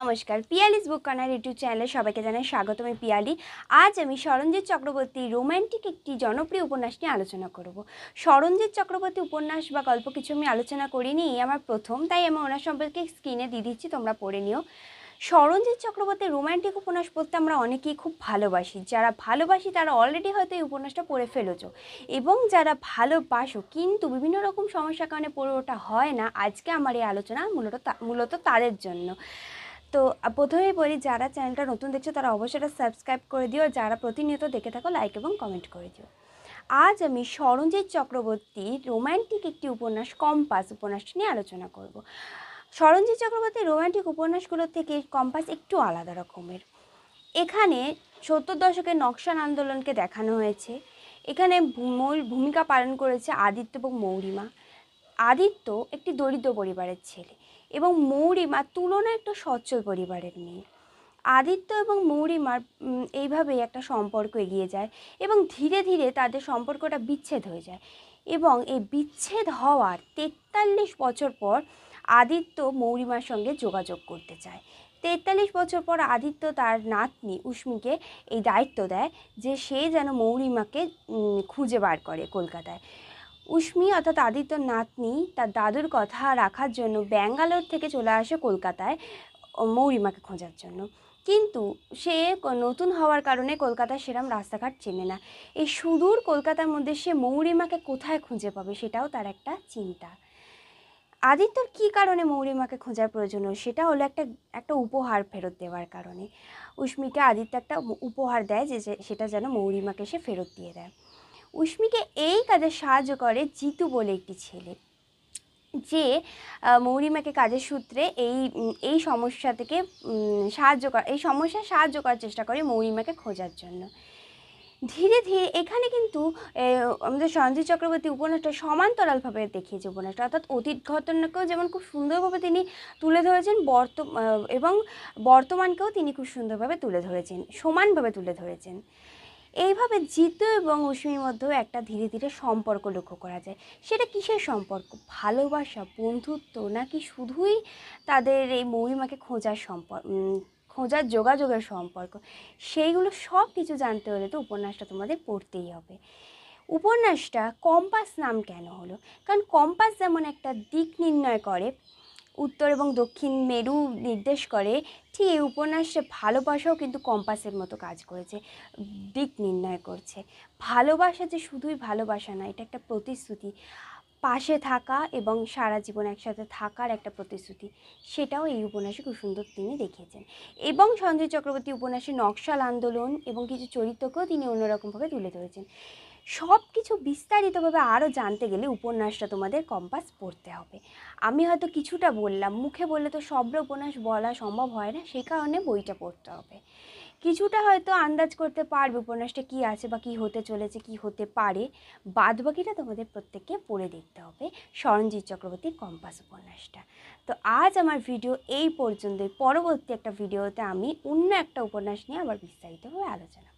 নমস্কার, পিয়ালিস বুক corner YouTube চ্যানেলে সবাইকে জানাই স্বাগত, আমি পিয়ালি। আজ আমি সরঞ্জিৎ চক্রবর্তীর রোম্যান্টিক একটি জনপ্রিয় উপন্যাস নিয়ে আলোচনা করব। সরঞ্জিৎ চক্রবর্তী উপন্যাস বা গল্প কিছু আমি আলোচনা করিনি, এই আমার প্রথম, তাই আমি ওনার সম্পর্কে স্ক্রিনে দিয়ে দিচ্ছি, তোমরা পড়ে নিও। সরঞ্জিৎ চক্রবর্তীর রোম্যান্টিক উপন্যাস পড়তে আমরা অনেকেই খুব ভালোবাসি। যারা ভালোবাসি, তারা অলরেডি হয়তো এই উপন্যাসটা পড়ে ফেলেছো। এবং যারা ভালোবাসো, কিন্তু বিভিন্ন রকম সমস্যার কারণে পড়ে ওটা হয় না, আজকে আমার এই আলোচনা মূলত মূলত তাদের জন্য। তো প্রথমেই বলি, যারা চ্যানেলটা নতুন দেখছ, তারা অবশ্যই এটা সাবস্ক্রাইব করে দিও। যারা প্রতিনিয়ত দেখে থাকো লাইক এবং কমেন্ট করে দিও। আজ আমি সরঞ্জিৎ চক্রবর্তীর রোম্যান্টিক একটি উপন্যাস কম্পাস উপন্যাসটি নিয়ে আলোচনা করব। সরঞ্জিৎ চক্রবর্তীর রোম্যান্টিক উপন্যাসগুলোর থেকে কম্পাস একটু আলাদা রকমের। এখানে সত্তর দশকের নকশান আন্দোলনকে দেখানো হয়েছে। এখানে মূল ভূমিকা পালন করেছে আদিত্য এবং মৌরিমা। আদিত্য একটি দরিদ্র পরিবারের ছেলে। এবং মৌরিমা তুলনায় একটা সচ্ছল পরিবারের মেয়ে। আদিত্য এবং মৌরিমার এইভাবেই একটা সম্পর্ক এগিয়ে যায় এবং ধীরে ধীরে তাদের সম্পর্কটা বিচ্ছেদ হয়ে যায়। এবং এই বিচ্ছেদ হওয়ার তেতাল্লিশ বছর পর আদিত্য মৌরিমার সঙ্গে যোগাযোগ করতে চায়। তেতাল্লিশ বছর পর আদিত্য তার নাতনি উষ্মিকে এই দায়িত্ব দেয় যে সে যেন মৌরিমাকে খুঁজে বার করে কলকাতায়। উষ্মি অর্থাৎ আদিত্যর নাতনি তার দাদুর কথা রাখার জন্য ব্যাঙ্গালোর থেকে চলে আসে কলকাতায় মৌরিমাকে খোঁজার জন্য। কিন্তু সে নতুন হওয়ার কারণে কলকাতার সেরম রাস্তাঘাট চেনে না। এই সুদূর কলকাতার মধ্যে সে মৌরিমাকে কোথায় খুঁজে পাবে সেটাও তার একটা চিন্তা। আদিত্যর কী কারণে মৌরিমাকে খোঁজার প্রয়োজন সেটা হলো একটা একটা উপহার ফেরত দেওয়ার কারণে। উষ্মিকে আদিত্য একটা উপহার দেয় যে- সেটা যেন মৌরিমাকে সে ফেরত দিয়ে দেয়। উষ্মিকে এই কাজে সাহায্য করে জিতু বলে একটি ছেলে। যে মৌরিমাকে কাজের সূত্রে এই এই সমস্যা থেকে সাহায্য করা, এই সমস্যায় সাহায্য করার চেষ্টা করে মৌরিমাকে খোঁজার জন্য। ধীরে ধীরে এখানে কিন্তু আমাদের সঞ্জয় চক্রবর্তী উপন্যাসটা সমান্তরালভাবে দেখিয়েছে উপন্যাসটা। অর্থাৎ অতীত ঘটনাকেও যেমন খুব সুন্দরভাবে তিনি তুলে ধরেছেন, বর্ত এবং বর্তমানকেও তিনি খুব সুন্দরভাবে তুলে ধরেছেন, সমানভাবে তুলে ধরেছেন। এইভাবে জিতু এবং উষ্মির মধ্যেও একটা ধীরে ধীরে সম্পর্ক লক্ষ্য করা যায়। সেটা কিসের সম্পর্ক? ভালোবাসা, বন্ধুত্ব নাকি শুধুই তাদের এই মৌরিমাকে খোঁজার সম্পর্ক খোঁজার যোগাযোগের সম্পর্ক? সেইগুলো সব কিছু জানতে হলে তো উপন্যাসটা তোমাদের পড়তেই হবে। উপন্যাসটা কম্পাস নাম কেন হলো? কারণ কম্পাস যেমন একটা দিক নির্ণয় করে উত্তর এবং দক্ষিণ মেরু নির্দেশ করে। ঠিক এই উপন্যাসে ভালোবাসাও কিন্তু কম্পাসের মতো কাজ করেছে, দিক নির্ণয় করছে। ভালোবাসা যে শুধুই ভালোবাসা না, এটা একটা প্রতিশ্রুতি। পাশে থাকা এবং সারা জীবন একসাথে থাকার একটা প্রতিশ্রুতি, সেটাও এই উপন্যাসে খুব সুন্দর তিনি দেখিয়েছেন। এবং সঞ্জয় চক্রবর্তী উপন্যাসে নকশাল আন্দোলন এবং কিছু চরিত্রকেও তিনি অন্যরকমভাবে তুলে ধরেছেন। সব কিছু বিস্তারিতভাবে আরও জানতে গেলে উপন্যাসটা তোমাদের কম্পাস পড়তে হবে। আমি হয়তো কিছুটা বললাম, মুখে বললে তো সবটা উপন্যাস বলা সম্ভব হয় না সেই কারণে বইটা পড়তে হবে। কিছুটা হয়তো আন্দাজ করতে পারবে উপন্যাসটা কী আছে বা কী হতে চলেছে, কী হতে পারে। বাদ বাকিটা তোমাদের প্রত্যেককে পড়ে দেখতে হবে সরঞ্জিৎ চক্রবর্তীর কম্পাস উপন্যাসটা। তো আজ আমার ভিডিও এই পর্যন্তই। পরবর্তী একটা ভিডিওতে আমি অন্য একটা উপন্যাস নিয়ে আবার বিস্তারিতভাবে আলোচনা